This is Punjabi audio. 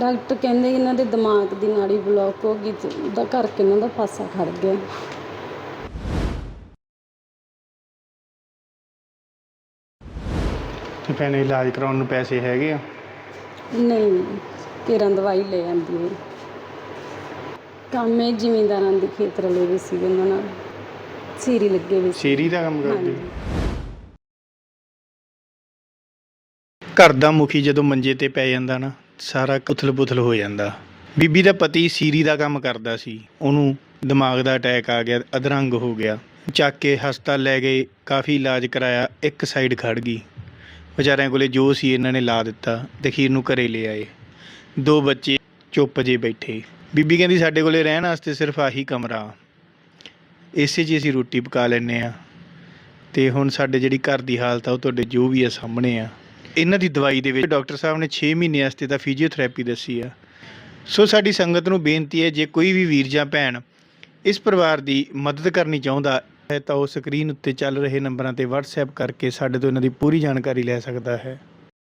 ਡਾਕਟਰ ਕਹਿੰਦੇ ਇਹਨਾਂ ਦੇ ਦਿਮਾਗ ਦੀ ਨਾੜੀ ਬਲੌਕ ਹੋ ਗਈ ਤੇ ਉਹਦਾ ਕਰਕੇ ਇਹਨਾਂ ਦਾ ਪਾਸਾ ਖੜ ਗਿਆ। ਤੇ ਭੈਣੇ ਇਲਾਜ ਕਰਾਉਣ ਨੂੰ ਪੈਸੇ ਹੈਗੇ ਆ? ਨਹੀਂ ਕਿਰਨ ਦਵਾਈ ਲੈ ਆਂਦੀ ਹੈ। ਕੰਮ ਇਹ ਜ਼ਿਮੀਂਦਾਰਾਂ ਦੇ ਖੇਤ ਰਲੇ ਵੀ ਸੀ ਉਹਨਾਂ ਨਾਲ। ਸੀਰੀ ਲੱਗੇ ਵੀ ਸੀ। ਸ਼ੇਰੀ ਦਾ ਕੰਮ ਕਰਦੇ? ਹਾਂਜੀ। ਘਰ ਦਾ ਮੁਖੀ ਜਦੋਂ ਮੰਜੇ ਤੇ ਪੈ ਜਾਂਦਾ ਨਾ ਸਾਰਾ ਉਥਲ-ਪੁਥਲ ਹੋ ਜਾਂਦਾ। ਬੀਬੀ ਦਾ ਪਤੀ ਸੀਰੀ ਦਾ ਕੰਮ ਕਰਦਾ ਸੀ। ਉਹਨੂੰ ਦਿਮਾਗ ਦਾ ਅਟੈਕ ਆ ਗਿਆ, ਅਧਰੰਗ ਹੋ ਗਿਆ। ਚੱਕ ਕੇ ਹਸਪਤਾਲ ਲੈ ਗਏ, ਕਾਫੀ ਇਲਾਜ ਕਰਾਇਆ, ਇੱਕ ਸਾਈਡ ਖੜ ਗਈ। ਵਿਚਾਰਿਆਂ ਕੋਲੇ ਜੋ ਸੀ ਇਹਨਾਂ ਨੇ ਲਾ ਦਿੱਤਾ ਤੇ ਖੀਰ ਨੂੰ ਘਰੇ ਲੈ ਆਏ। ਦੋ ਬੱਚੇ ਚੁੱਪ ਜੇ ਬੈਠੇ। ਬੀਬੀ ਕਹਿੰਦੀ, ਸਾਡੇ ਕੋਲੇ ਰਹਿਣ ਵਾਸਤੇ ਸਿਰਫ ਆਹੀ ਕਮਰਾ। ਇਸੇ 'ਚ ਅਸੀਂ ਰੋਟੀ ਪਕਾ ਲੈਂਦੇ ਆ ਤੇ ਹੁਣ ਸਾਡੇ ਜਿਹੜੀ ਘਰ ਦੀ ਹਾਲਤ ਆ, ਉਹ ਤੁਹਾਡੇ ਜੋ ਵੀ ਆ, ਸਾਹਮਣੇ ਆ। ਇਹਨਾਂ ਦੀ ਦਵਾਈ ਦੇ ਵਿੱਚ ਡਾਕਟਰ ਸਾਹਿਬ ਨੇ 6 ਮਹੀਨੇ ਵਾਸਤੇ ਤਾਂ ਫਿਜ਼ੀਓਥੈਰੇਪੀ ਦੱਸੀ ਆ। ਸੋ ਸਾਡੀ ਸੰਗਤ ਨੂੰ ਬੇਨਤੀ ਹੈ, ਜੇ ਕੋਈ ਵੀ ਵੀਰ ਜਾਂ ਭੈਣ ਇਸ ਪਰਿਵਾਰ ਦੀ ਮਦਦ ਕਰਨੀ ਚਾਹੁੰਦਾ ਹੈ, ਤਾਂ ਉਹ ਸਕਰੀਨ ਉੱਤੇ ਚੱਲ ਰਹੇ ਨੰਬਰਾਂ ਤੇ WhatsApp ਕਰਕੇ ਸਾਡੇ ਤੋਂ ਇਹਨਾਂ ਦੀ ਪੂਰੀ ਜਾਣਕਾਰੀ ਲੈ ਸਕਦਾ ਹੈ।